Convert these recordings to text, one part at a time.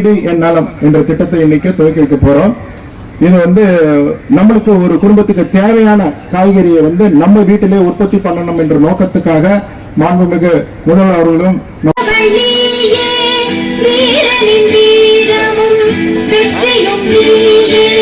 வீடு என் நலம் என்ற திட்டத்தை இன்னைக்கு துவக்கி வைக்க போறோம். இது வந்து நம்மளுக்கு ஒரு குடும்பத்துக்கு தேவையான காய்கறியை வந்து நம்ம வீட்டிலே உற்பத்தி பண்ணணும் என்ற நோக்கத்துக்காக மாண்புமிகு முதல்வர் அவர்களும் வீரனின் வீரமும் வெற்றியும் நீயே.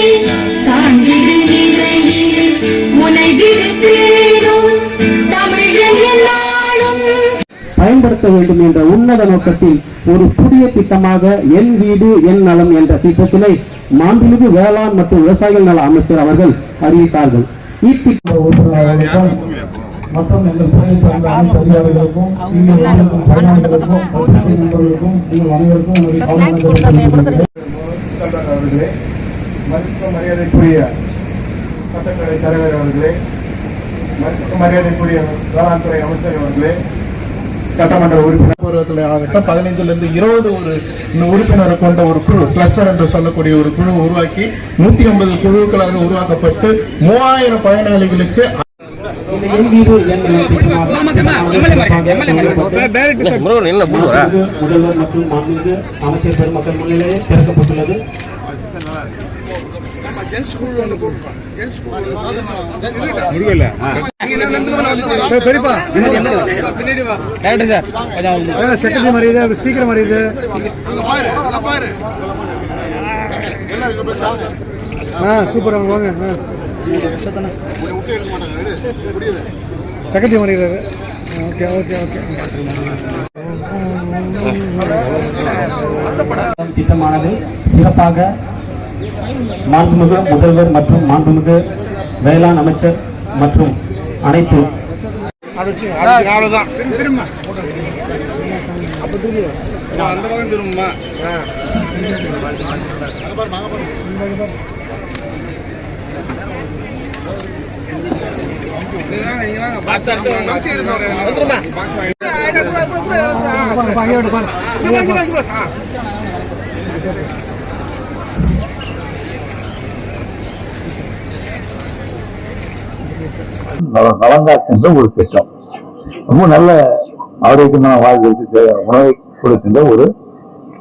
பயன்படுத்த வேண்டும் என்ற உன்னத நோக்கத்தில் ஒரு புதிய திட்டமாக என் வீடு என் நலம் என்ற திட்டத்தினை மாண்புமிகு வேளாண் மற்றும் விவசாயிகள் நல அமைச்சர் அவர்கள் அறிவித்தார்கள். மற்றும் எங்கள் துறையை சார்ந்த அனைத்து அதிகாரிகளுக்கும் பயனாளிகளுக்கும் நீங்கள் அனைவருக்கும் மதிப்பு மரியாதைக்குரிய சட்டப்பேரவை தலைவர் அவர்களே மதிப்பு மரியாதைக்குரிய வேளாண் துறை அமைச்சர் அவர்களே சட்டமன்ற உறுப்பினர் பருவத்தில் ஆகட்டும் பதினைஞ்சுல இருந்து இருபது ஒரு உறுப்பினரை கொண்ட ஒரு குழு கிளஸ்டர் என்று சொல்லக்கூடிய ஒரு குழு உருவாக்கி நூத்தி ஐம்பது குழுக்களாக உருவாக்கப்பட்டு மூவாயிரம் பயனாளிகளுக்கு வீடு என் நலம் திட்டமாக அமைச்சர் பெருமக்கள் முன்னிலையில் திறக்கப்பட்டுள்ளது செக்ரட்டரி மாதிரி இது ஸ்பீக்கர் மாதிரி இது ஆ சூப்பர் அவங்க வாங்க ஆ. செக்ரட்டரி மாதிரி ஓகே ஓகே ஓகே. திட்டமானது சிறப்பாக மாண்புமிகு முதல்வர் மற்றும் மாண்புமிகு வேளாண் அமைச்சர் மற்றும் அனைத்து அவ்வளோதான் திரும்ப அப்போ திரும்பி அந்த பக்கம் திரும்புமா நல- நலங்காக்கின்ற ஒரு திட்டம். ரொம்ப நல்ல ஆரோக்கியமான வாழ்க்கைக்கு உணவை கொடுக்கின்ற ஒரு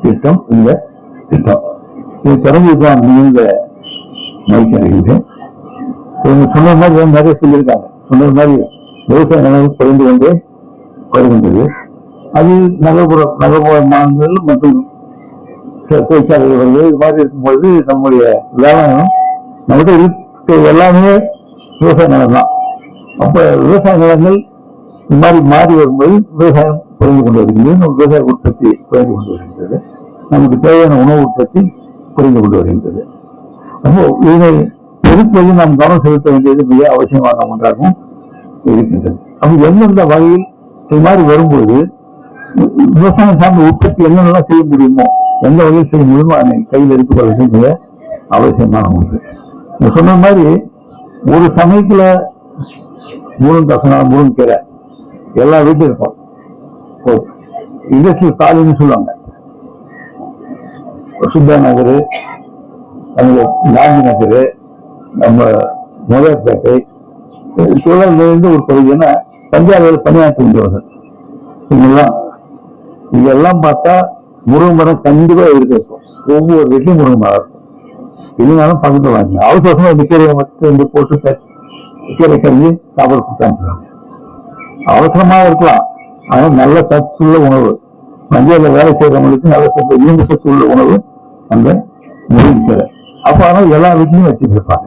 திட்டம் இந்த திட்டம். இது திறந்துதான் நீங்க மதிக்கிறது இவங்க சொன்ன மாதிரி வந்து நிறைய சொல்லியிருக்காங்க. சொன்ன மாதிரி விவசாய நிலவு குறைந்து கொண்டே வருகின்றது. அது நகர்ப்புற நகர்ப்புற மாநிலங்கள் மற்றும் தொ- இது மாதிரி இருக்கும்பொழுது நம்முடைய வேளாண் நம்மகிட்ட இருக்க எல்லாமே விவசாய நிலம் தான் அப்ப விவசாய நிலங்கள் இந்த மாதிரி மாறி வரும்போது விவசாயம் குறைந்து கொண்டு வருகிறது நம்ம விவசாய உற்பத்தி குறைந்து கொண்டு வருகின்றது? நமக்கு தேவையான உணவு உற்பத்தி குறைந்து கொண்டு வருகின்றது. அப்போ இதை பெருப்பது நாம் கவனம் செலுத்த வேண்டியது மிக அவசியமான ஒன்றாகவும் இருக்கின்றது. அப்போ எந்தெந்த வகையில் இது மாதிரி வரும்போது விவசாயம் சார்ந்த உற்பத்தி என்னென்னலாம் செய்ய முடியுமோ எந்த வகையில் செய்ய முடியுமோ அதை கையில் எடுத்துக்கொள்வது மிக அவசியமான ஒன்று. சொன்ன மாதிரி ஒரு சமயத்துல முருங்கசனா முருங்கீரை எல்லா வீட்டும் இருக்கும் இண்டஸ்ட்ரியல் காலனின்னு சொல்லுவாங்க. சுத்தா நகர் அங்க காந்தி நகர் நம்ம முதற்பேட்டை சூழலிருந்து ஒரு பகுதினா பஞ்சாபில் பணியாற்றுகின்றவர்கள் இங்கெல்லாம் இதெல்லாம் பார்த்தா முருங்கை மரம் கண்டிப்பாக இருக்கும் ஒவ்வொரு வீட்லயும் முருங்கை மரம் இருக்கும். இல்லைனாலும் பக்கத்துல வாங்க அவசரமா இந்த கீரையை மட்டும் இந்த போட்டு பேச கீரை கறிஞ்சு சாப்பிட கொடுத்தாங்க அவசரமா இருக்கலாம். ஆனா நல்ல சத்துள்ள உணவு. மஞ்சள் வேலை செய்யறவங்களுக்கு நல்ல சத்து இரும்பு சத்து உள்ள உணவு அந்த முருங்கீரை அப்ப ஆனால் எல்லா வீட்லயும் வச்சுட்டு இருப்பாங்க.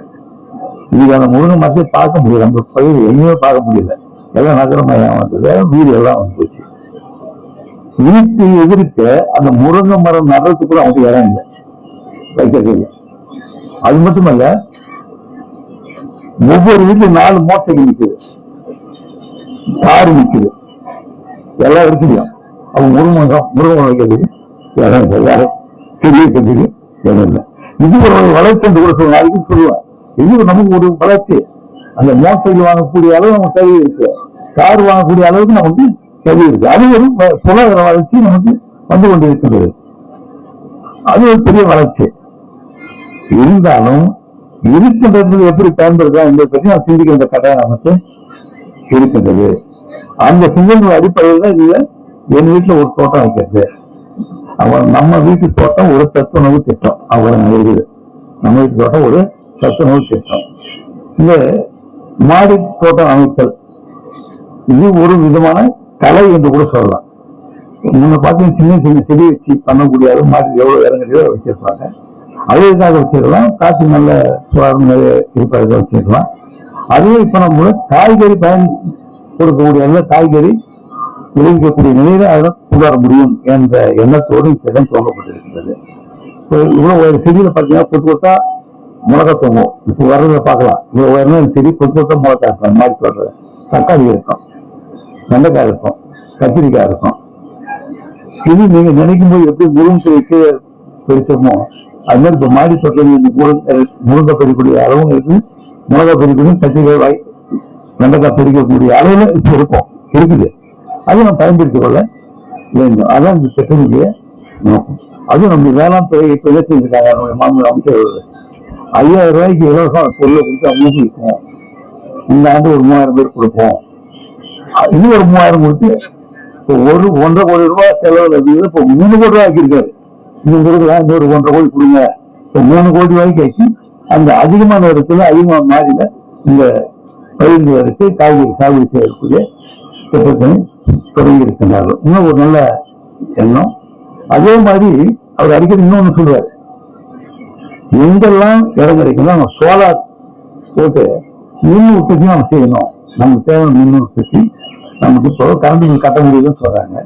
இதுக்கான முருங்கை மரத்தை பார்க்க முடியல. நம்ம பயிர் எங்கேயுமே பார்க்க முடியல. எல்லாம் நகரமயம் வந்தது. வீடு எல்லாம் வந்து போச்சு. வீட்டு எதிர்க்க அந்த முருங்கை மரம் நடுறதுக்குள்ள அவங்க இடம் இல்லை வைக்கிறது இல்லை அது மட்டுமல்ல ஒவ்வொரு வீட்டுல நாலு மோட்டைகள் நிக்குது காரு நிக்குது எல்லாம் இருக்குது. அவங்க முருகன் முருங்கை வைக்கிறதுக்கு இடம் இல்லை யாரும் செடியை கட்டிக்கு இடம் இல்லை. இது ஒரு வளர்ச்சி என்று கூட சொல்லுவாங்க அதுக்கு சொல்லுவேன் இது நமக்கு ஒரு வளர்ச்சி. அந்த மோட்டைகள் வாங்கக்கூடிய அளவு நமக்கு தேவை இருக்கு. கார் வாங்கக்கூடிய அளவுக்கு நமக்கு தேவை இருக்கு. அது ஒரு பொருளாதார வளர்ச்சி நமக்கு வந்து கொண்டிருக்கிறது அது ஒரு பெரிய வளர்ச்சி. இருந்தாலும் இருக்கின்றது எப்படி பயன்படுத்தலாம் என்பதை பற்றி நான் சிந்திக்கின்ற கட்டாயம் நமக்கு இருக்கின்றது. அந்த சிந்தனை அடிப்படையில் தான் இதுல என் வீட்டுல ஒரு தோட்டம் வைக்கிறது. அவன் நம்ம வீட்டு தோட்டம் ஒரு சத்துணவு திட்டம். அவங்க இருக்குது. நம்ம வீட்டு தோட்டம் ஒரு சத்துணவு திட்டம். இந்த மாடி தோட்டம் அமைத்தல் இது ஒரு விதமான கலை என்று கூட சொல்லலாம். நம்ம பார்த்தீங்கன்னா சின்ன சின்ன செடி வச்சு பண்ணக்கூடிய மாடி எவ்வளவு இறங்குறதோ வச்சிருப்பாங்க. அதுக்காக வச்சிருக்கலாம் காற்று நல்ல சுவாரம் நிறைய இருப்பதாக வச்சிருக்கலாம் அதுவே இப்ப நம்ம காய்கறி பயன் கொடுக்கக்கூடிய அளவுல காய்கறி விளைவிக்கக்கூடிய நிலையில அதை கொண்டு வர முடியும் என்ற எண்ணத்தோடு இடம் துவங்கப்பட்டிருக்கிறது. இப்போ இவ்வளவு ஒரு செடியில பார்த்தீங்கன்னா கொத்து கொத்தா மிளகா தொங்கும் இப்போ வர்றதை பார்க்கலாம். இவ்வளவு உயரம் செடி கொத்து கொத்தா மிளகா இருக்கும். மாதிரி தோட்டம் தக்காளி இருக்கும். வெண்டைக்காய் இருக்கும். கத்திரிக்காய் இருக்கும். இது நீங்க நினைக்கும் போது எப்படி முருங்கை பெருசமோ அது மாதிரி இப்ப மாடி தோட்டம் முருங்கை முருங்கை பெறக்கூடிய அளவும் இருக்கு. மிளகா பெருக்கணும் கத்திரிக்காய் வாய் வெண்டைக்காய் பெருக்கக்கூடிய அளவுல இப்ப இருக்கும். இருக்குது. அதை நம்ம பயன்படுத்திக் கொள்ள வேண்டும். அதான் இந்த திட்டத்துடைய நோக்கம். அதுவும் நம்ம வேளாண் துறை இப்ப இருக்காங்க. செஞ்சிருக்காங்க நம்முடைய மாநில அமைச்சர் ஐயாயிரம் ரூபாய்க்கு இலவசம் பொருளை கொடுத்து அவங்க இருக்கும் இந்த ஆண்டு ஒரு மூவாயிரம் பேர் கொடுப்போம். இன்னும் ஒரு மூவாயிரம் கொடுத்து இப்போ ஒரு ஒன்றரை கோடி ரூபாய் செலவுல இருந்தது இப்போ மூணு கோடி ரூபாய் ஆக்கியிருக்காரு. இன்னும் கொடுக்கலாம் இன்னொரு ஒன்றரை கோடி கொடுங்க. இப்போ மூணு கோடி வரைக்கும் ஆச்சு அந்த அதிகமான இடத்துல அதிகமான மாதிரில இந்த பயிர்களுக்கு காய்கறி சாகுபடி செய்யக்கூடிய திட்டத்தை தொடங்கி இருக்கின்றார்கள் இன்னும் ஒரு நல்ல எண்ணம். அதே மாதிரி அவர் அடிக்கடி இன்னொன்னு சொல்லுவார் எங்கெல்லாம் இடம் கிடைக்குதோ நம்ம சோலார் போட்டு மின் உற்பத்தி நம்ம செய்யணும். நமக்கு தேவை மின் உற்பத்தி நமக்கு இப்போ கரண்ட் கட்ட முடியுதுன்னு சொல்றாங்க.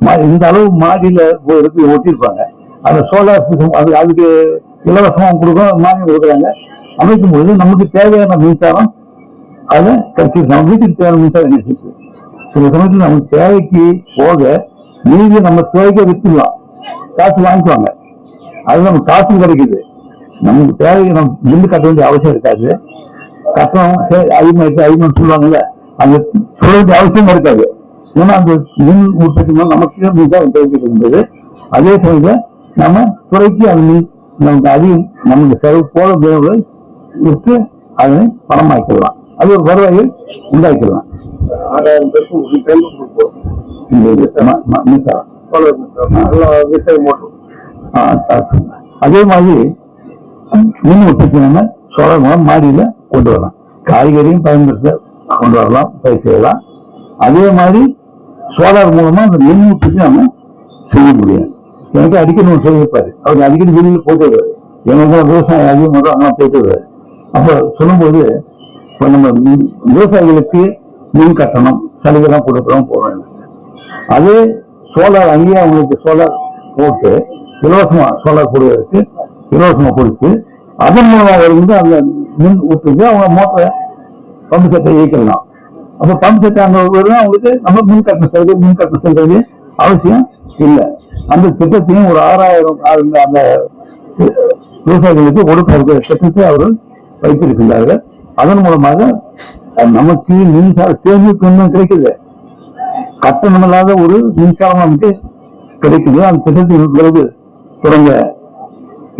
மா- இந்த அளவு மாடியில போய் இருக்கு ஒட்டியிருப்பாங்க. அந்த சோலார் சிஸ்டம் அது அதுக்கு இலவசமாக கொடுக்கும் மானியம் கொடுக்குறாங்க. அமைக்கும் பொழுது நமக்கு தேவையான மின்சாரம் அதை கட்சி நம்ம வீட்டுக்கு தேவையான மின்சாரம் கிடைச்சிருக்கு சில சமயத்தில் நமக்கு தேவைக்கு போக மீதி நம்ம துவைக்க விற்றுலாம் காசு வாங்கிக்குவாங்க. அது நமக்கு காசும் கிடைக்குது. நமக்கு தேவைக்கு நம்ம பில்லு கட்ட வேண்டிய அவசியம் இருக்காது. கட்டணம். சரி, அதிகமாயிட்டு அதிகமாக சொல்லுவாங்கல்ல அந்த சொல்ல வேண்டிய அவசியம் இருக்காது. ஏன்னா அந்த மின் உற்பத்தி நமக்கு மின்சாரம் தேவைப்படுகின்றது. அதே சமயத்தில் நம்ம துறைக்கு அந்த மின் நமக்கு அதிகம் நமக்கு செலவு போல தேவைகள் விட்டு அதனை பணமாக்கிடலாம். அது ஒரு வருவாயை உண்டாக்கிடலாம். ஆறாயிரம் பேருக்கு. அதே மாதிரி மின் உற்பத்தி நம்ம சோழர் மூலம் மாடியில கொண்டு வரலாம். காய்கறியும் பயன்படுத்த கொண்டு வரலாம் பயிர் செய்யலாம். அதே மாதிரி சோலார் மூலமா அந்த மின் உற்பத்தி நம்ம செய்ய முடியும். எனக்கு அடிக்கடி ஒன்று சொல்லியிருப்பாரு அவர் அடிக்கடி வெளியில் போட்டுருவாரு வருவாரு. விவசாயம் அதிகமாக அங்கே போயிட்டு வருவாரு. அப்ப சொல்லும்போது இப்போ நம்ம விவசாயிகளுக்கு மின் கட்டணம் சலுகைலாம் கொடுக்குறோம் போறாங்க அதே சோலார் அங்கேயே அவங்களுக்கு சோலார் போட்டு இலவசமா சோலார் போடுவதற்கு இலவசமா கொடுத்து அதன் மூலமா வந்து அந்த மின் ஊற்றுக்கு அவங்க மோட்டரை பம்பு செட்டை இயக்கலாம் அப்ப பம்பு செட்டை அந்த வருதுன்னா அவங்களுக்கு நம்ம மின் கட்டணம் செலுத்தி மின் கட்டணம் செலுத்துறது அவசியம் இல்லை. அந்த திட்டத்தையும் ஒரு ஆறாயிரம் அந்த அந்த விவசாயிகளுக்கு கொடுப்பதற்கு திட்டத்தை அவர்கள் வைத்திருக்கின்றார்கள். அதன் மூலமாக நமக்கு மின்சார சேமிப்பு இன்னும் கிடைக்குது கட்டணமில்லாத ஒரு மின்சாரம் நமக்கு கிடைக்குது அந்த திட்டத்தின் விரைவு தொடங்க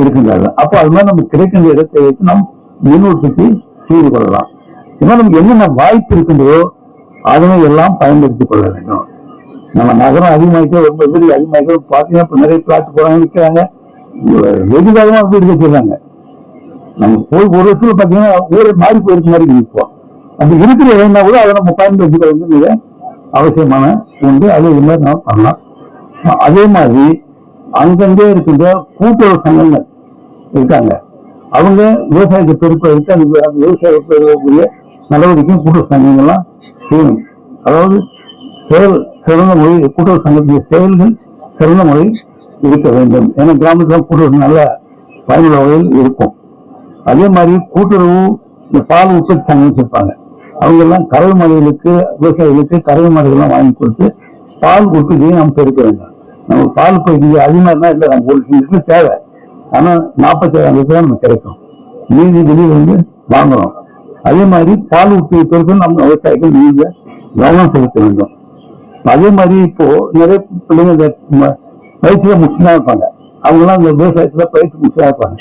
இருக்கின்றார்கள். அப்போ அது மாதிரி நமக்கு கிடைக்கின்ற இடத்தை வைத்து நாம் மின் உற்பத்தி செய்து கொள்ளலாம் இது மாதிரி நமக்கு என்னென்ன வாய்ப்பு இருக்கின்றதோ அதனை எல்லாம் பயன்படுத்திக் கொள்ள வேண்டும். நம்ம நகரம் அதிகமாகிட்டே ரொம்ப வீடு அதிகமாகிட்டே பார்த்தீங்கன்னா இப்போ நிறைய பிளாட் போகிறாங்க விற்கிறாங்க வெகுதாகமா வீடு கட்டிடுறாங்க. நம்ம போய் ஒரு வருஷத்துல பார்த்தீங்கன்னா ஊரே மாறி போயிருக்க மாதிரி நிற்போம் அந்த இருக்கிற இடம்னா கூட அதை நம்ம பயன்படுத்திக்கிறது வந்து மிக அவசியமான ஒன்று. அது இது மாதிரி நம்ம பண்ணலாம். அதே மாதிரி அங்கங்கே இருக்கின்ற கூட்டுறவு சங்கங்கள் இருக்காங்க. அவங்க விவசாயத்தை பெருப்பதற்கு அந்த விவசாயத்தை அந்த நடவடிக்கையும் கூட்டுறவு சங்கங்கள்லாம் செய்யணும். அதாவது செயல் சிறந்த முறையில் கூட்டுறவு சங்கத்தின் செயல்கள் சிறந்த முறையில் இருக்க வேண்டும். ஏன்னா கிராமத்தில் கூட்டுறவு நல்ல பயனுள்ள வகையில் இருக்கும். அதே மாதிரி கூட்டுறவு இந்த பால் உற்பத்தி சங்கம் வச்சிருப்பாங்க. அவங்க எல்லாம் கறவை மாடுகளுக்கு விவசாயிகளுக்கு கறவை மாடுகள்லாம் வாங்கி கொடுத்து பால் உற்பத்தியை நாம் பெருக்க வேண்டும். நம்ம பால் பகுதியை அதிகமாக இல்லை நம்ம ஒரு லிட்டர் தேவை. ஆனால் நாற்பத்தேழாம் லிட்டர் தான் நமக்கு கிடைக்கும். மீதி வெளியில் வந்து வாங்குறோம். அதே மாதிரி பால் உற்பத்தி பெருக்க நம்ம விவசாயிகள் நீங்க கவனம் செலுத்த வேண்டும். அதே மாதிரி இப்போ நிறைய பிள்ளைங்க இந்த பயிற்சியில முக்கியமா இருப்பாங்க. அவங்கெல்லாம் இந்த விவசாயத்துல பயிற்சி முக்கியமா இருப்பாங்க.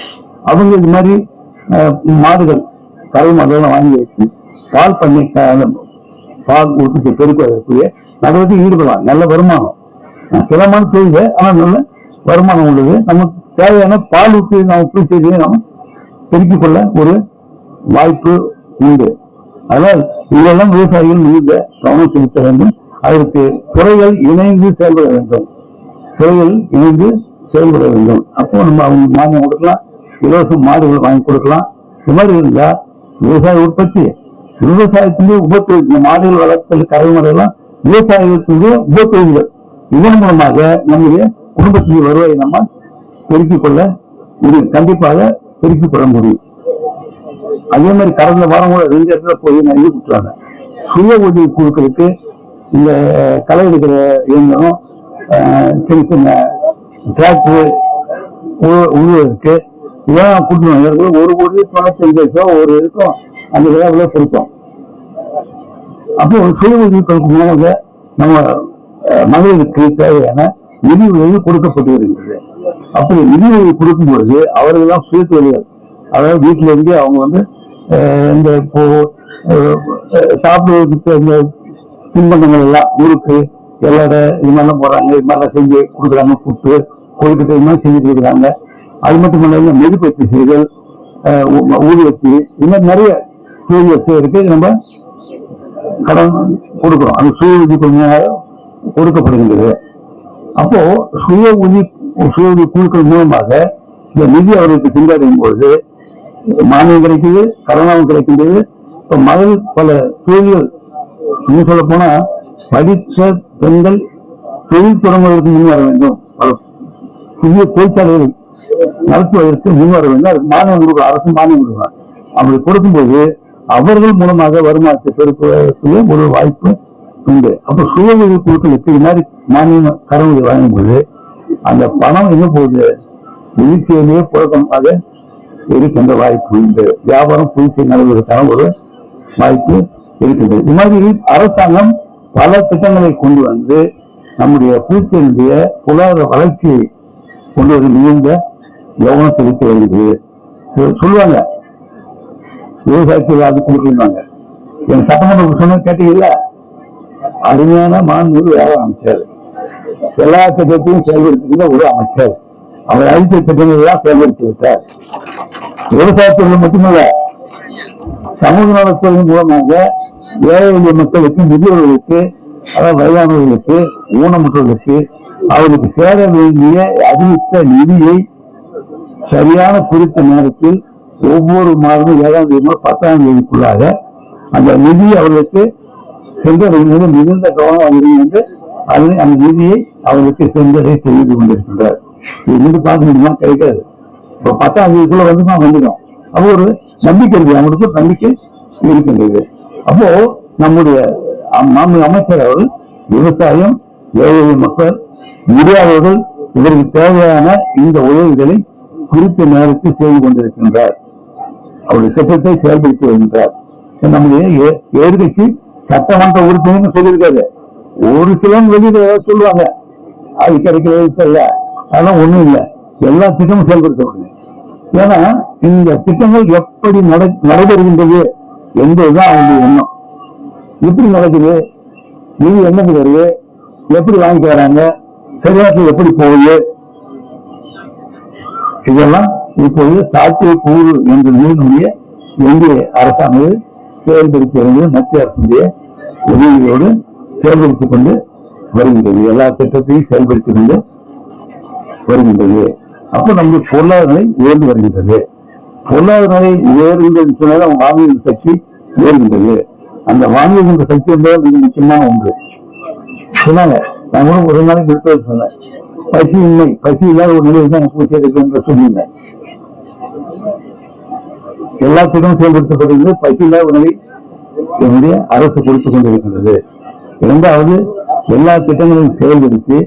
அவங்க இது மாதிரி மாடுகள் கரை மாடுகள் வாங்கி வச்சு பால் பண்ணி பால் உற்பத்தி பெருக்குவதற்குரிய நடவடிக்கை ஈடுபடலாம் நல்ல வருமானம். சிரமமான தொழில் ஆனா நல்ல வருமானம் உள்ளது. நமக்கு தேவையான பால் ஊற்றி நம்ம பூச்செடியை நாம் பெருக்கிக் கொள்ள ஒரு வாய்ப்பு உண்டு. அதனால் இதெல்லாம் விவசாயிகள் மிகுந்த கவனம் செலுத்த வேண்டும். அதற்கு துறைகள் இணைந்து செயல்பட வேண்டும். துறைகள் இணைந்து செயல்பட வேண்டும். அப்போ நம்ம அவங்களுக்கு மானியம் கொடுக்கலாம். இலவச மாடுகள் வாங்கி கொடுக்கலாம். இது மாதிரி இருந்தா விவசாய உற்பத்தி விவசாயத்திலேயே உபத்தொழில் இந்த மாடுகள் வளர்த்தல் கரை முறையெல்லாம் விவசாயத்திலேயே உபத்தொழில்கள் இதன் மூலமாக நம்முடைய குடும்பத்தின் வருவாயை நம்ம பெருக்கிக் கொள்ள முடியும். கண்டிப்பாக பெருக்கிக் கொள்ள முடியும். அதே மாதிரி கடந்த வாரம் கூட ரெண்டு இடத்துல போய் நான் கொடுத்தாங்க சுய உதவி குழுக்களுக்கு இந்த களை எடுக்கிற இயந்திரம் ஆஹ், சின்ன சின்ன டிராக்டர் உழுவதற்கு இதெல்லாம் கொடுத்துருவாங்க ஒரு கோடி தொண்ணூத்தஞ்சு லட்சம் ஒரு இருக்கும் அந்த விழாவில் கொடுத்தோம். அப்போ சுய உதவிகளுக்கு மூலமாக நம்ம மகளிருக்கு தேவையான நிதி உதவி கொடுக்கப்பட்டு வருகிறது அப்படி நிதி உதவி கொடுக்கும் பொழுது அவர்கள் தான் சுய தொழில்கள் அதாவது வீட்டில இருந்து அவங்க வந்து அஹ், இந்த இப்போ சாப்பிடுவதற்கு இந்த தின்பண்டங்கள் எல்லாம் முறுக்கு எல்லார இது மாதிரிலாம் போடுறாங்க இது மாதிரிலாம் செஞ்சு கொடுக்குறாங்க புட்டு கொழுக்கட்டை இது மாதிரி செஞ்சு கொடுக்குறாங்க அது மட்டும் இல்லாமல் மெதுப்பத்தி செய்தல் ஊ- ஊதுவத்தி இது மாதிரி நிறைய தொழில் இருக்கு. நம்ம கடன் கொடுக்குறோம். அந்த சுய உதவி கொஞ்சம் கொடுக்கப்படுகின்றது. அப்போ சுய உதவி சுய உதவி குழுக்கள் மூலமாக இந்த நிதி அவர்களுக்கு சென்றடையும் பொழுது மானியம் கிடைக்குது கடனாவும் கிடைக்கின்றது. இப்ப மகள் பல தொழில்கள் இன்னும் சொல்ல போனா படித்த பெண்கள் தொழில் தொடங்குவதற்கு முன் வர வேண்டும். புதிய தொழிற்சாலைகளை நடத்துவதற்கு முன் வர வேண்டும். அதுக்கு மானியம் கொடுக்கலாம் அரசு மானியம் கொடுக்கலாம். அப்படி கொடுக்கும்போது அவர்கள் மூலமாக வருமானத்தை பெருக்குவதற்கு ஒரு வாய்ப்பு உண்டு. அப்ப சுய உதவி குழுக்களுக்கு இது மாதிரி மானியம் கடவுளை வழங்கும்போது அந்த பணம் என்ன போகுது? நிதித்திலேயே புழக்கமாக இருக்கின்ற வாய்ப்பு உண்டு. வியாபாரம் புதுச்சை நடவதற்கான ஒரு வாய்ப்பு இருக்கின்றது. இது மாதிரி அரசாங்கம் பல திட்டங்களை கொண்டு வந்து நம்முடைய புதுச்சேரியுடைய பொருளாதார வளர்ச்சியை கொண்டு வந்து மிகுந்த கவனம் செலுத்த வேண்டியது. சொல்லுவாங்க. விவசாயத்தில் அது கொடுக்கலாங்க என் சட்டமன்ற சொன்ன கேட்டீங்கல்ல? அருமையான மாண்புமிகு வேலை அமைச்சர். எல்லா திட்டத்தையும் செயல்படுத்துகிற ஒரு அமைச்சர். அவர் அறிவித்த திட்டங்கள் எல்லாம் செயல்படுத்தி விட்டார். விவசாயத்துறையில் மட்டுமல்ல சமூக நலத்துறையின் மூலமாக ஏழை எளிய மக்களுக்கு முதியவர்களுக்கு அதாவது வயதானவர்களுக்கு ஊனமுற்றவர்களுக்கு அவர்களுக்கு சேர வேண்டிய அறிவித்த நிதியை சரியான குறித்த நேரத்தில் ஒவ்வொரு மாதமும் ஏழாம் தேதி முதல் பத்தாம் தேதிக்குள்ளாக அந்த நிதி அவர்களுக்கு சென்றடைவது மிகுந்த கவனம் அவர்கள் என்று அதனை அந்த நிதியை அவர்களுக்கு சென்றடை செய்து கொண்டிருக்கின்றார். இது வந்து பார்க்க முடியுமா? கிடைக்காது. இப்போ பத்தாம் தேதிக்குள்ள வந்துமா? வந்துடும். அது ஒரு நம்பிக்கை இருக்கு. அவங்களுக்கு நம்பிக்கை இருக்கின்றது. அப்போ நம்முடைய அமைச்சர் அவர்கள் விவசாயம் ஏழை மக்கள் முடியாதவர்கள் இதற்கு தேவையான இந்த உதவிகளை குறித்த நேரத்தில் செய்து கொண்டிருக்கின்றார். அவருடைய சட்டத்தை செயல்படுத்தி வருகின்றார். நம்முடைய ஏ- சட்டமன்ற உறுப்பினர் சொல்லியிருக்காரு. ஒரு சிலர் வெளியில ஏதாவது சொல்லுவாங்க. அது கிடைக்கிறது இல்ல அதெல்லாம் ஒண்ணும் இல்லை. எல்லா திட்டமும் செயல்படுத்த ஏன்னா இந்த திட்டங்கள் எப்படி நடைபெறுகின்றது? எந்த இதுதான் அவங்க எண்ணம். எப்படி நடக்குது நிதி என்னது வருது எப்படி வாங்கிட்டு வராங்க? சரியாக்கு எப்படி போகுது? இதெல்லாம் இப்போது சாத்தியக்கூறு என்ற நிலையினுடைய இந்திய அரசாங்கம் செயல்படுத்தி வருகிறது மத்திய அரசுடைய உதவியோடு செயல்படுத்திக் கொண்டு வருகின்றது. எல்லா திட்டத்தையும் செயல்படுத்திக் கொண்டு வருகின்றது. அப்ப நம்முடைய பொருளாதார நிலை உயர்ந்து வருகின்றது. பொருளாதார நிலை உயர்கின்றது அவங்க வாங்குகின்ற சக்தி உயர்கின்றது. அந்த வாங்குகின்ற சக்தி என்பது மிக முக்கியமான ஒன்று. சொன்னாங்க. நான் கூட ஒரு நாளைக்கு இருப்பது சொன்னேன். பசி இல்லை. பசி இல்லாத ஒரு நிலையில் தான் பூச்சி இருக்கு என்று சொல்லியிருந்தேன். எல்லா திட்டமும் செயல்படுத்தப்படுகிறது பசி இல்லாத உணவை என்னுடைய அரசு கொடுத்துக் கொண்டிருக்கின்றது. இரண்டாவது எல்லா திட்டங்களையும் செயல்படுத்தி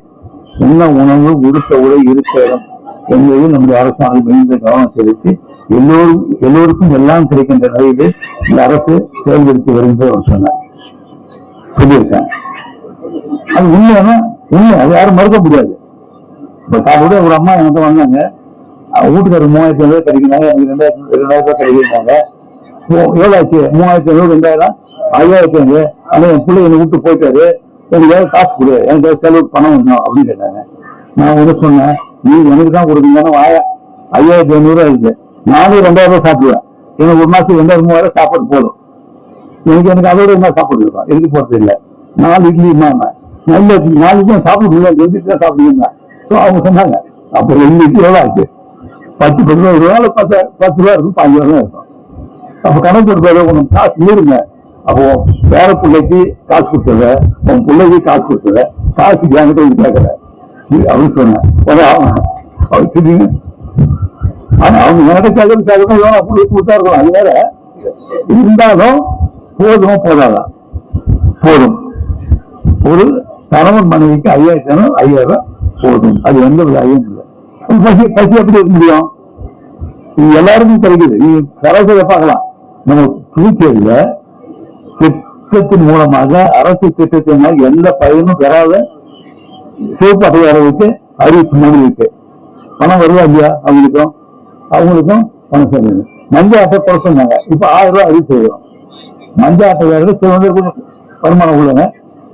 என்ன உணவு உடுத்த உடை இருக்க இடம் என்பதை நம்முடைய அரசாங்கம் மிகுந்த கவனம் செலுத்தி எல்லோரும் எல்லோருக்கும் எல்லாம் கிடைக்கின்ற நிலையில் இந்த அரசு செயல்படுத்தி வருகின்றது அவர் சொன்னார். சொல்லியிருக்கேன் அது உண்மையான? உண்மை. அது யாரும் மறுக்க முடியாது. இப்ப கூட ஒரு அம்மா என்கிட்ட வந்தாங்க. அவங்க வீட்டுக்காரர் மூவாயிரத்தி ஐநூறு கிடைக்கிறாங்க எனக்கு ரெண்டாயிரத்தி ரெண்டாயிரம் ரூபாய் கிடைக்கிறாங்க எவ்வளவு ஆச்சு மூவாயிரத்தி ஐநூறு ரெண்டாயிரம்? ஐயாயிரத்தி ஐநூறு. ஆனா என் பிள்ளை என்னை விட்டு போயிட்டாரு. எனக்கு ஏதாவது காசு கொடு. எனக்கு ஏதாவது செலவு பணம் வேணும் அப்படின்னு கேட்டாங்க. நான் வந்து சொன்னேன். நீ எனக்கு தான் கொடுக்கணும் வாயா ஐயாயிரத்தி ஐநூறு இருக்கு. நானும் ரெண்டாயிரம் ரூபாய் சாப்பிடுவேன். எனக்கு ஒரு மாசத்துக்கு ரெண்டாயிரம் மூவாயிரம் சாப்பாடு போதும். எனக்கு எனக்கு அதோட என்ன சாப்பாடு இருக்கும் எனக்கு போறது இல்லை. நாலு இட்லி என்ன நல்ல இட்லி. நாலு இட்லி சாப்பிட முடியல. ரெண்டு தான் சாப்பிடுங்க ஸோ அவங்க சொன்னாங்க. அப்புறம் ரெண்டு இட்லி எவ்வளோ ஆச்சு? பத்து பதினோரு ரூபாய் பத்து பத்து ரூபா இருக்கும். பாஞ்சு ரூபா இருக்கும். அப்ப கணக்கு கொடுத்தாரு உனக்கு காசு மீறுங்க. அப்போ வேற பிள்ளைக்கு காசு கொடுத்தத உன் பிள்ளைக்கு காசு கொடுத்தத காசு என்கிட்ட கேட்கல. அப்படின்னு சொன்னேன் உடனே அவன் அவர் திடீர்னு ஆனா அவங்க என்கிட்ட கேட்கறது கேட்கணும் இவன் அப்படி கொடுத்தா இருக்கும். அது இருந்தாலும் போதும் போதாதா? போதும். ஒரு கணவன் மனைவிக்கு ஐயாயிரம் ஐயாயிரம் போதும். அது எந்த வித ஐயம் இல்லை. பசி பசி எப்படி இருக்க முடியும்? இது எல்லாருக்கும் கிடைக்குது. நீங்க சராசரி பார்க்கலாம். நம்ம புதுச்சேரியில திட்டத்தின் மூலமாக அரசு திட்டத்தினால் எந்த பயனும் பெறாத சிவப்பு அடையாளருக்கு அறிவிப்பு மனு இருக்கு பணம் வருதா இல்லையா? அவங்களுக்கும் அவங்களுக்கும் பணம் சேர்ந்தது மஞ்ச ஆட்டை குறை சொன்னாங்க. இப்ப ஆயிரம் ரூபாய் அறிவிப்பு செய்யறோம். மஞ்சள் ஆட்டைக்காரர்கள் சில வருமானம் உள்ளவங்க.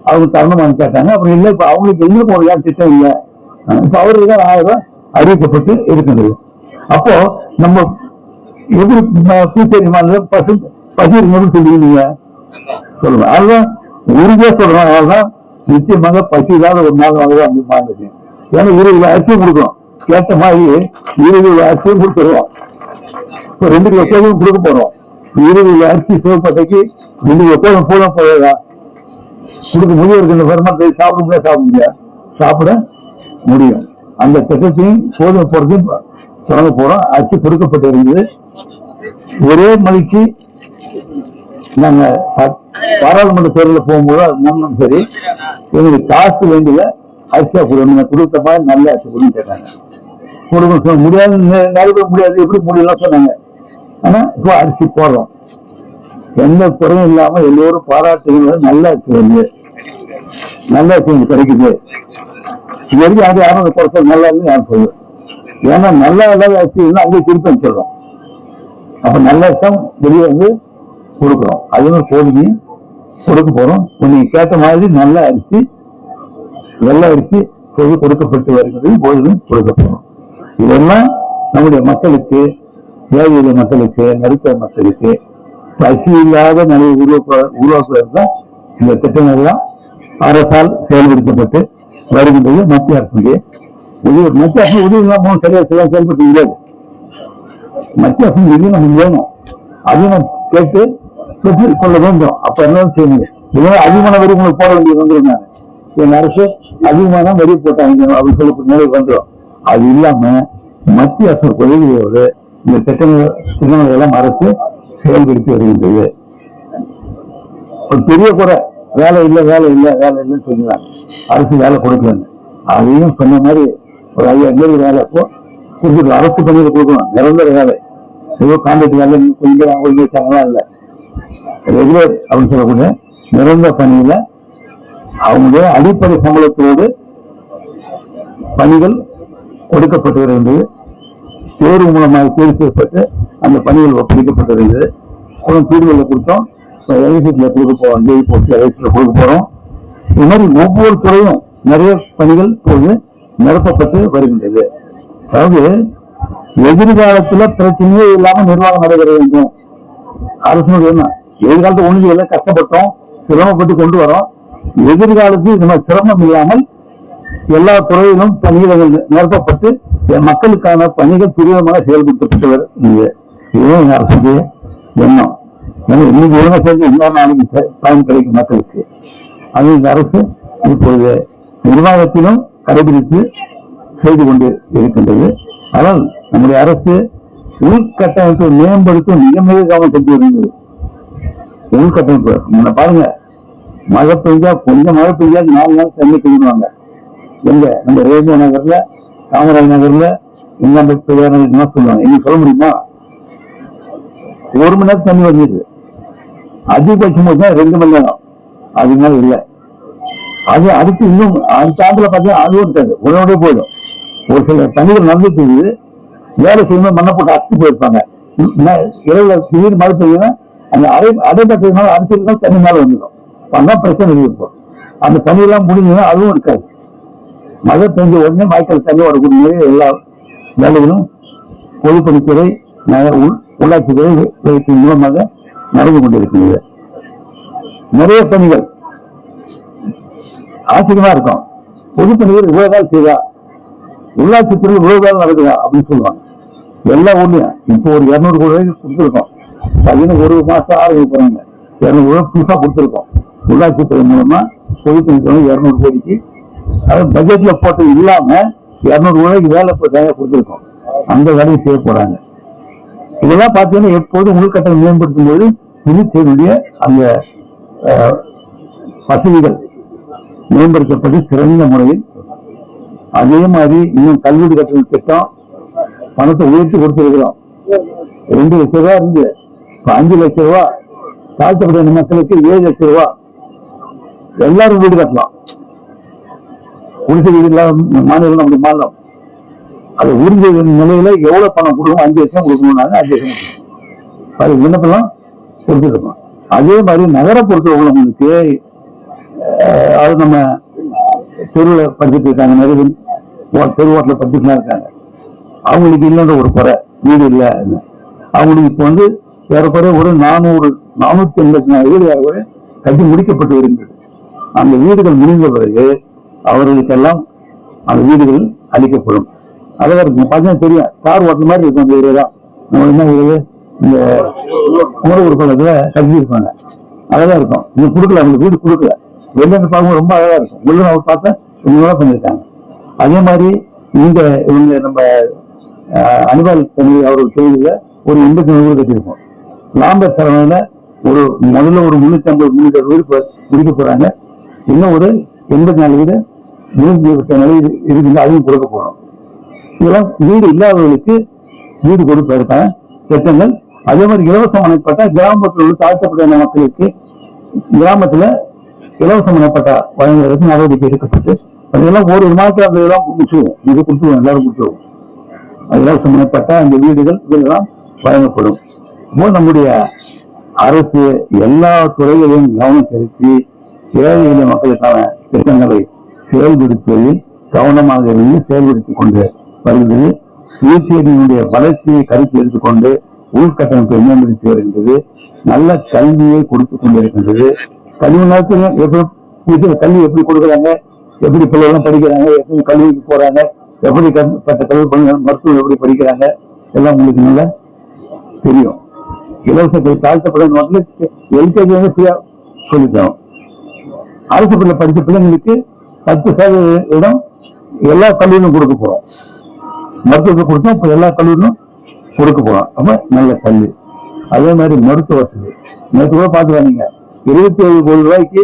அவங்க தரணுமான்னு கேட்டாங்க. அப்புறம் இல்லை இப்ப அவங்களுக்கு எங்களுக்கு ஒரு யார் திட்டம் இல்லை. இப்ப அவருக்கு தான் ஆயிரம் ரூபாய் அறிவிக்கப்பட்டு இருக்கின்றது அப்போ நம்ம எப்படி பூச்சேரி மாநிலம் பசு பசி இருக்கணும்னு சொல்லுவீங்க. சொல்லுங்க. அதுதான் உறுதியா சொல்றாங்க அதனால்தான் நிச்சயமாக பசி இல்லாத ஒரு நாள் வந்து அந்த மாநிலத்தில் ஏன்னா இருபது அரிசியும் கொடுக்கணும். கேட்ட மாதிரி இருபது அரிசியும் கொடுத்துருவோம். இப்போ ரெண்டு கிலோ கோதும் கொடுக்க போறோம். இருபது அரிசி சிவப்பட்டைக்கு ரெண்டு கிலோ கோதும் போதும் போதா கொடுக்க முடியும் இந்த வருமானத்தை சாப்பிட முடியாது சாப்பிட முடியாது. சாப்பிட முடியும். அந்த திட்டத்தையும் கோதுமை போறதையும் தொடங்க போறோம். அரிசி கொடுக்கப்பட்டு இருந்தது ஒரே மணிக்கு நாங்க பாராளுமன்ற தேர்தலில் போகும்போது நம்மளும் சரி. எங்களுக்கு காசு வேண்டிய அரிசியா கொடுங்க கொடுத்த மாதிரி நல்ல அரிசி கொடுங்க கேட்டாங்க. கொடுக்க சொல்ல முடியாது நிறைய முடியாது. எப்படி முடியலாம் சொன்னாங்க. ஆனா இப்போ அரிசி போடுறோம். எந்த குறையும் இல்லாம எல்லோரும் பாராட்டுகிற நல்ல அரிசி வருது நல்ல அரிசி கிடைக்குது. இது வரைக்கும் அது யாரும் அந்த குறை நல்லா இருந்து யாரும் சொல்லு ஏன்னா நல்லா இல்லாத அரிசி இருந்தா அங்கே திருப்பி சொல்றோம். அப்ப நல்ல அர்த்தம் வெளியே வந்து கொடுக்குறோம். அதுவும் கோழிக்கு கொடுக்க போறோம். இப்ப நீங்க கேட்ட மாதிரி நல்ல அரிசி வெள்ளை அரிசி கோழி கொடுக்கப்பட்டு வருகிறது. கோதுமை கொடுக்க போறோம். இதெல்லாம் நம்முடைய மக்களுக்கு ஏழை மக்களுக்கு நடுத்தர மக்களுக்கு பசி இல்லாத நிலையை உருவாக்க உருவாக்குவது இந்த திட்டங்கள்லாம் அரசால் செயல்படுத்தப்பட்டு வருகின்றது மத்திய அரசுடைய உதவி மத்திய அரசு உதவி இல்லாமல் சரியா சரியாக செயல்பட்டு முடியாது. மத்திய அரசு நிதி நமக்கு வேணும். அதையும் கேட்டு பெற்றுக் கொள்ள வேண்டும் அப்ப என்ன செய்யுங்க இதனால அதிகமான வரி உங்களுக்கு போட வேண்டியது வந்துடும் நான் அரசு அதிகமான வரி போட்டாங்க அப்படின்னு சொல்லி நிலை வந்துடும் அது இல்லாம மத்திய அரசு உதவியோடு இந்த திட்டங்கள் திட்டங்களை எல்லாம் அரசு செயல்படுத்தி வருகின்றது. ஒரு பெரிய குறை வேலை இல்லை வேலை இல்லை வேலை இல்லைன்னு சொல்லுறாங்க அரசு வேலை கொடுக்கலன்னு. அதையும் சொன்ன மாதிரி ஒரு ஐயாயிரம் பேருக்கு வேலை அப்போ கொடுக்கல அரசு பணியில் கொடுக்கணும். நிரந்தர வேலை. ஏதோ கான்ட்ராக்ட் வேலை கொஞ்சம் கொஞ்சம் வச்சாங்களா இல்லை. ரெகுலர் அப்படின்னு சொல்லக்கூடிய நிரந்தர பணியில அவங்களுடைய அடிப்படை சம்பளத்தோடு பணிகள் கொடுக்கப்பட்டு வருகின்றது தேர்வு மூலமாக தேர்வு செய்யப்பட்டு அந்த பணிகள் ஒப்படைக்கப்பட்டு வருகிறது அப்புறம் தீர்வுகளை கொடுத்தோம். எலக்ட்ரிசிட்டியில் கொடுக்க போகிறோம் ஜெய் போட்டு எலக்ட்ரிசிட்டியில் கொடுக்க போகிறோம் இது மாதிரி ஒவ்வொரு துறையும் நிறைய பணிகள் இப்போது நிரப்பப்பட்டு வருகின்றது. அதாவது எதிர்காலத்தில் பிரச்சனையே இல்லாமல் நிர்வாகம் நடைபெற வேண்டும் அரசனுடைய என்ன எதிர்காலத்து ஒண்ணு எல்லாம் கஷ்டப்பட்டோம் சிரமப்பட்டு கொண்டு வரோம். எதிர்காலத்தில் இந்த மாதிரி சிரமம் இல்லாமல் எல்லா துறையிலும் பணிகள் நிரப்பப்பட்டு என் மக்களுக்கான பணிகள் துரிதமாக செயல்படுத்தப்பட்டவர் நீங்க இதுவும் அரசுடைய எண்ணம் ஏன்னா இன்னைக்கு ஒழுங்கா செஞ்சு இன்னொரு நாளைக்கு பயன் கிடைக்கும் மக்களுக்கு. அது இந்த அரசு இப்பொழுது நிர்வாகத்திலும் கடைபிடித்து செய்து கொண்டு இருக்கின்றது. ஆனால் நம்முடைய அரசு உள்கட்டமைப்பை மேம்படுத்த மிக மிக கவனம் செஞ்சு வருகிறது. உள்கட்டமைப்பு முன்ன பாருங்க. மழை பெய்ஞ்சா கொஞ்சம் மழை பெய்ஞ்சா நாலு நாள் தண்ணி பெய்யுவாங்க எங்க? நம்ம ரேடியோ நகர்ல காமராஜ் நகர்ல எங்க என்ன சொல்லுவாங்க? இன்னைக்கு சொல்ல முடியுமா? ஒரு மணி நேரம் தண்ணி வந்துது அதிகபட்சம் ரெண்டு மணி நேரம். அது மேல இல்லை. அது அடுத்து இன்னும் அந்த ஆண்டுல பார்த்தீங்கன்னா அதுவும் இருக்காது உடனே போயிடும். ஒரு சில தண்ணிகள் நடந்துட்டு வேலை செய்யும்போது மண்ணை போட்டு அடிச்சு போயிருப்பாங்க. இரவு இரவுல திடீர்னு மழை பெய்யுன்னா அந்த அடை அடைப்பட்டதுனால அடிச்சிருந்தா தண்ணி மேல வந்துடும். அதான் பிரச்சனை இருக்கும். அந்த தண்ணி எல்லாம் முடிஞ்சதுன்னா அதுவும் இருக்காது. மழை பெஞ்ச உடனே வாய்க்கால் தண்ணி வரக்கூடிய எல்லா வேலைகளும் பொதுப்பணித்துறை நகர உள்- உள்ளாட்சித்துறை வைப்பின் மூலமாக நடந்து கொண்டிருக்கிறது நிறைய பணிகள் ஆச்சரியமா இருக்கும். பொதுப்பணிகள் இவ்வளவு நாள் செய்தா? உள்ளாட்சித்துறை இவ்வளவு நாள் நடக்குதா? அப்படின்னு சொல்லுவாங்க. எல்லா ஊர்லயும் இப்போ ஒரு இருநூறு கோடி ரூபாய்க்கு கொடுத்துருக்கோம். பார்த்தீங்கன்னா ஒரு மாசம் ஆரம்பிக்க போறாங்க. இருநூறு ரூபாய் புதுசா கொடுத்துருக்கோம். உள்ளாட்சித்துறை மூலமா பொதுப்பணித்துறை இருநூறு கோடிக்கு. அதாவது பட்ஜெட்ல போட்டு இல்லாம இருநூறு ரூபாய்க்கு வேலை இப்போ கொடுத்துருக்கோம். அந்த வேலையை செய்ய போறாங்க. இதெல்லாம் பார்த்தீங்கன்னா எப்போதும் உள்கட்டணம் மேம்படுத்தும் போது நிதித்துறையுடைய அந்த வசதிகள் மேம்படுத்தப்பட்டு சிறந்த முறையில் அதே மாதிரி இன்னும் கல்வீடு கட்டண திட்டம் பணத்தை உயர்த்தி கொடுத்திருக்கிறோம். ரெண்டு லட்சம் ரூபா இருந்து அஞ்சு லட்ச ரூபா தாழ்த்தப்பட்ட மக்களுக்கு ஏழு லட்ச ரூபா. எல்லாரும் வீடு கட்டலாம். குடிசை வீடு இல்லாத மாநிலம் நம்முடைய மாநிலம் அது உறுதி நிலையில எவ்வளவு பணம் கொடுக்கணும்? அஞ்சு லட்சம் கொடுக்கணும்னாங்க அஞ்சு லட்சம் அது விண்ணப்பம் கொடுத்துருக்கோம் அதே மாதிரி நகர பொறுத்த உள்ளவங்களுக்கு அது நம்ம தெருவில் படிச்சுட்டு இருக்காங்க நிறைய ஓ- தெரு ஓட்டில் படிச்சுட்டு இருக்காங்க. அவங்களுக்கு இல்லைன்ற ஒரு குறை வீடு இல்லை. அவங்களுக்கு இப்போ வந்து ஏறக்குறைய ஒரு நானூறு நானூத்தி எண்பத்தி நாலு வீடு ஏறக்குறைய கட்டி முடிக்கப்பட்டு வருகிறது. அந்த வீடுகள் முடிந்த பிறகு அவர்களுக்கெல்லாம் அந்த வீடுகள் அளிக்கப்படும். அழகா இருக்கும் பார்த்தீங்கன்னா தெரியும் கார் ஓட்டுற மாதிரி இருக்கும் அந்த வீடு நம்ம என்ன இருக்குது இந்த குமரகுரு பழத்துல கட்டி இருப்பாங்க அழகா இருக்கும். இது கொடுக்கல அவங்களுக்கு வீடு கொடுக்கல. வெளில பார்க்கும்போது ரொம்ப அழகா இருக்கும். உள்ள அவர் பார்த்தா இவங்களா பண்ணியிருக்காங்க. அதே மாதிரி இங்க இவங்க நம்ம அஹ், அனிபால் தனி அவர்கள் செய்தியில ஒரு எண்பத்தி நாலு வீடு கட்டியிருக்கோம். லாம்பர் ஒரு முதல்ல ஒரு முன்னூத்தி ஐம்பது முன்னூத்தி அறுபது வீடு முடிக்க போறாங்க. இன்னும் ஒரு எண்பத்தி நாலு வீடு நூத்தி இருபத்தி நிலை இருக்குது அதுவும் கொடுக்க போறோம். இதெல்லாம் வீடு இல்லாதவர்களுக்கு வீடு கொடுப்பதற்கான திட்டங்கள். அதே மாதிரி இலவசம் அணைப்பட்ட கிராமத்தில் உள்ள தாழ்த்தப்பட்ட மக்களுக்கு கிராமத்துல இலவசம் அணைப்பட்டா வழங்குவதற்கு நடவடிக்கை எடுக்கப்பட்டு அதெல்லாம் ஒரு ஒரு மாதத்துல அந்த இதெல்லாம் முடிச்சுவோம் இது கொடுத்துருவோம். எல்லாரும் கொடுத்துருவோம் இலவசம் அணைப்பட்ட அந்த வீடுகள் இதெல்லாம் வழங்கப்படும். நம்முடைய அரசு எல்லா துறைகளையும் கவனம் செலுத்தி ஏழை எளிய மக்களுக்கான திட்டங்களை செயல்படுத்துவதில் கவனமாக இருந்து செயல்படுத்திக் கொண்டு வருகிறது. யூசியனுடைய வளர்ச்சியை கருத்தில் எடுத்துக்கொண்டு உள்கட்டமைப்பை மேம்படுத்தி வருகின்றது நல்ல கல்வியை கொடுத்துக் கொண்டிருக்கின்றது. கல்வி நேரத்தில் எப்படி கல்வி எப்படி கொடுக்குறாங்க? எப்படி பிள்ளைகளும் படிக்கிறாங்க? எப்படி கல்விக்கு போறாங்க? எப்படி பட்ட கல்வி மருத்துவம் எப்படி படிக்கிறாங்க? எல்லாம் உங்களுக்கு நல்லா தெரியும். இலவச கல்வி தாழ்த்தப்பட்ட மக்களுக்கு எல்கேஜி வந்து ஃப்ரீயா சொல்லிட்டோம். அரசு பள்ளி படிச்ச பிள்ளைங்களுக்கு பத்து சதவீதம் எல்லா கல்லூரியும் கொடுக்க போறோம். மருத்துவத்தை கொடுத்தோம் இப்ப எல்லா கல்லூரியும் கொடுக்க போறோம். அப்ப நல்ல கல்வி. அதே மாதிரி மருத்துவ வசதி. நேற்று கூட பார்த்து வந்தீங்க இருபத்தி ஏழு கோடி ரூபாய்க்கு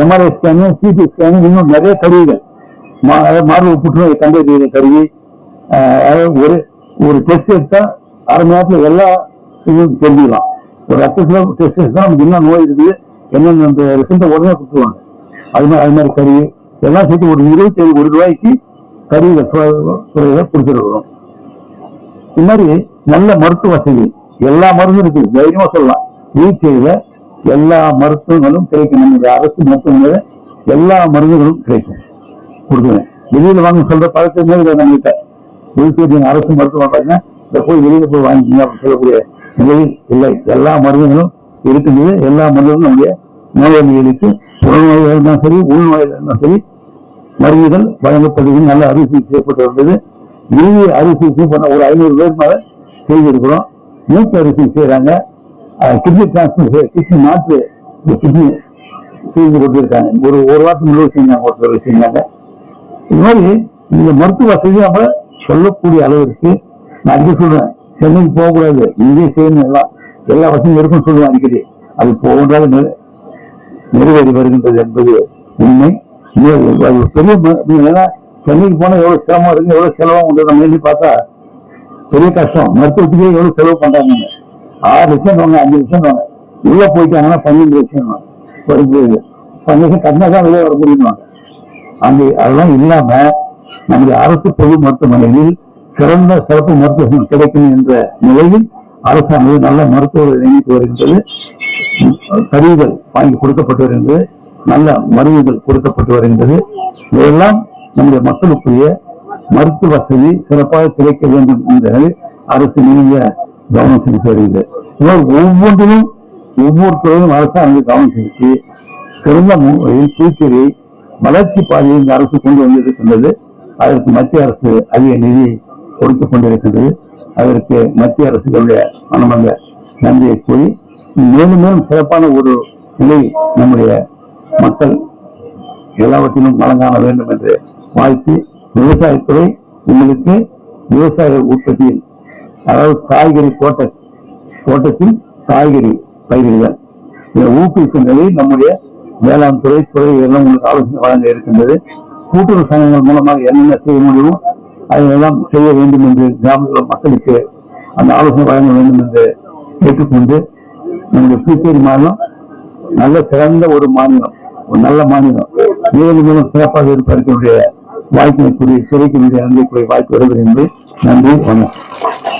எம்ஆர்ஐ ஸ்கேனு சிடி ஸ்கேனு இன்னும் நிறைய கருவிகள். மா- அதாவது மார்பு புற்றுநோய் கண்டறிகிற கருவி அதாவது ஒரு ஒரு டெஸ்ட் எடுத்தா அரை மணி நேரத்துல எல்லா தெரிஞ்சுக்கலாம் ஒரு ரத்தத்துல டெஸ்ட் எடுத்தா நமக்கு என்ன நோய் இருக்குது என்னென்ன அந்த ரிசல்ட்டை உடனே கொடுத்துருவாங்க. அது மாதிரி அது மாதிரி கறி எல்லாம் சேர்த்து ஒரு இருபத்தி ஏழு ஒரு ரூபாய்க்கு கறி துறை- துறையில கொடுத்துருக்கிறோம் இது மாதிரி நல்ல மருத்துவ வசதி. எல்லா மருந்தும் இருக்கு தைரியமா சொல்லலாம். வீட்டில எல்லா மருத்துவங்களும் கிடைக்கும் நம்முடைய அரசு மருத்துவமனையில எல்லா மருந்துகளும் கிடைக்கும். கொடுக்குறேன் வெளியில வாங்க சொல்ற பழக்கம் இல்லை நம்மகிட்ட. புதுச்சேரி அரசு மருத்துவம் பார்த்தீங்கன்னா இதை போய் வெளியில போய் வாங்கிக்கீங்க அப்படின்னு சொல்லக்கூடிய நிலையில் இல்லை. எல்லா மருந்துகளும் இருக்கின்றது. எல்லா மருந்துகளும் நம்முடைய நோயாளிகளுக்கு புறநோயாக இருந்தாலும் சரி உள்நோயாக இருந்தாலும் சரி மருந்துகள் வழங்கப்படுகிறது. நல்ல அறுவை செய்யப்பட்டு வந்தது இறுதி அறுவை சிகிச்சை பண்ண ஒரு ஐநூறு பேர் மேல செய்திருக்கிறோம். மூக்கு அறுவை செய்யறாங்க. கிட்னி டிரான்ஸ்பர் கிட்னி மாற்று கிட்னி செய்து கொண்டிருக்காங்க ஒரு ஒரு வாரத்துக்கு முன்னாடி செஞ்சாங்க ஒருத்தர் செஞ்சாங்க இது மாதிரி இந்த மருத்துவ வசதி நம்ம சொல்லக்கூடிய அளவிற்கு நான் அடிக்க சொல்றேன். சென்னைக்கு போகக்கூடாது. இங்கே செய்யணும் எல்லாம் எல்லா வசதியும் இருக்குன்னு சொல்லுவேன் அடிக்கடி. அது போகின்றால் நிறைவேறி வருகின்றது என்பது உண்மை. அது பெரிய ஏன்னா சென்னைக்கு போனால் எவ்வளவு சிரமம் இருக்கு எவ்வளவு செலவாகும் உண்டு நம்ம எழுதி பார்த்தா பெரிய கஷ்டம். மருத்துவத்துக்கே எவ்வளவு செலவு பண்றாங்க. ஆறு லட்சம் வாங்க அஞ்சு லட்சம் வாங்க உள்ள போயிட்டாங்கன்னா பன்னெண்டு லட்சம் வாங்க. ஒரு பன்னெண்டு லட்சம் கட்டினா தான் வெளியே வர முடியுமா? அங்கே அதெல்லாம் இல்லாம நம்முடைய அரசு பொது மருத்துவமனையில் சிறந்த சிறப்பு மருத்துவம் கிடைக்கும் என்ற நிலையில் அரசாங்கம் நல்ல மருத்துவரை நியமித்து வருகின்றது. கருவிகள் வாங்கி கொடுக்கப்பட்டு வருகின்றது. நல்ல மருந்துகள் கொடுக்கப்பட்டு வருகின்றது. இதெல்லாம் நம்முடைய மக்களுக்குரிய மருத்துவ வசதி சிறப்பாக கிடைக்க வேண்டும் என்பதை அரசு நீங்க கவனம் செலுத்தி வருகிறது. ஒவ்வொன்றிலும் ஒவ்வொரு துறையும் அரசாங்கம் கவனம் செலுத்தி சிறந்த முறையில் புதுச்சேரியை வளர்ச்சி பாதையை இந்த அரசு கொண்டு வந்திருக்கின்றது. அதற்கு மத்திய அரசு அதிக நிதி கொடுத்துக் கொண்டிருக்கிறது. அதற்கு மத்திய அரசுகளுடைய மனமல்ல நன்றியை கூறி மேலும் மேலும் சிறப்பான ஒரு நிலை நம்முடைய மக்கள் எல்லாவற்றிலும் வழங்காண வேண்டும் என்று வாழ்த்தி விவசாயத்துறை உங்களுக்கு விவசாய உற்பத்தியில் அதாவது காய்கறி தோட்ட தோட்டத்தில் காய்கறி பயிரிடுதல். இதை ஊக்குவிக்கும் நிலையில் நம்முடைய வேளாண் துறை துறை எல்லாம் உங்களுக்கு ஆலோசனை வழங்க இருக்கின்றது. கூட்டுறவு சங்கங்கள் மூலமாக என்னென்ன செய்ய முடியுமோ அதையெல்லாம் செய்ய வேண்டும் என்று கிராமத்துல மக்களுக்கு அந்த ஆலோசனை வழங்க வேண்டும் என்று கேட்டுக்கொண்டு நம்முடைய புதுச்சேரி மாநிலம் நல்ல சிறந்த ஒரு மாநிலம் ஒரு நல்ல மாநிலம். மேலும் மேலும் சிறப்பாக இருப்பதற்குரிய வாய்ப்பினை கூறி சிறைக்கு நன்றிக்குரிய வாய்ப்பு வருகிறது என்று நன்றி வணக்கம்.